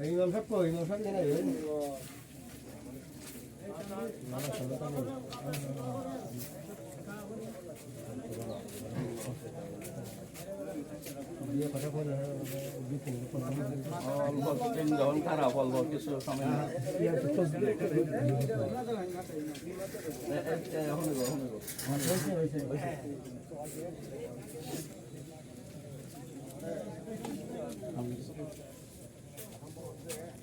ইমাম সাহেব কই ইমাম সাহেব দিন যখন খারাপ অল্প কিছু সময় এখন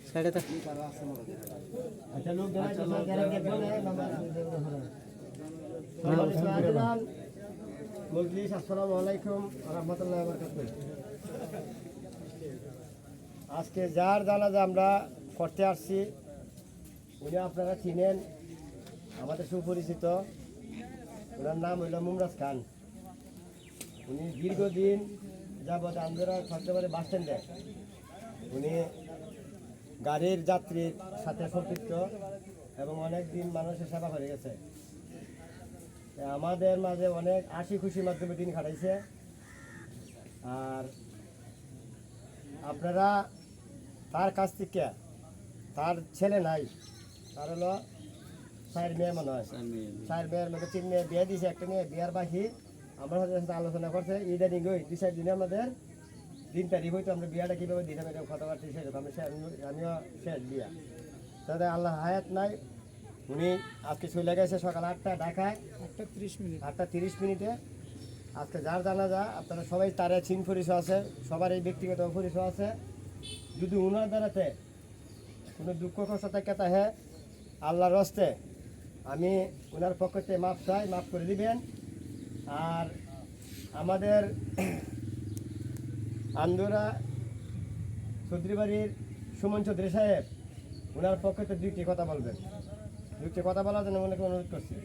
এগো, এখন এগো। সাইডে তো লোক জানাই তো স্যার যারা দেখবে না নাম্বার মজলিস আসসালামু আলাইকুম রহমতুল্লাহ বরকাতুহ আজকে যার জানাজা আমরা করতে আসছি উনি আপনারা চিনেন আমাদের সুপরিচিত ওনার নাম হইল মুমরাজ খান উনি দীর্ঘদিন যাবৎ আন্দোলন সরকারি বাস স্ট্যান্ডে উনি গাড়ির যাত্রীর সাথে সম্পৃক্ত এবং অনেক দিন মানুষের সেবা করে গেছে। আমাদের মাঝে অনেক হাসি খুশি মাধ্যমে দিন কাটাইছে। আর আপনারা তার কাছ থেকে তার ছেলে নাই তার হলো চার মেয়ে মনে হয়। চার মেয়ের মধ্যে তিন মেয়ে বিয়ে দিয়েছে একটা মেয়ে বিয়ার বাকি। আমরা সাথে আলোচনা করছে ইদানিং ওই দু চার দিনে আমাদের তিন তারিখ হয়তো আমরা বিয়াটা কীভাবে দিলাম এটা কথাবার্তা শেষ হতো আমি আমিও শেষ বিয়া। তাহলে আল্লাহ হায়াত নাই। উনি আজকে চলে গেছে সকাল আটটা ঢাকায়। একটা তিরিশ মিনিট। আটটা তিরিশ মিনিটে। আজকে যার জানা যা আপনারা সবাই তারা চিন পরিচয় আছে সবার এই ব্যক্তিগত পরিচয় আছে। যদি উনার দ্বারাতে কোনো দুঃখ কষ্ট থাকে তাহে আল্লাহর রস্তে আমি ওনার পক্ষতে মাপ চাই মাফ করে দিবেন। আর আমাদের আন্দোরা চৌধুরীবাড়ির সুমন চৌধুরী সাহেব ওনার পক্ষে তো দুইটি কথা বলবেন। দুইটি কথা বলার জন্য মনে অনুরোধ করছি।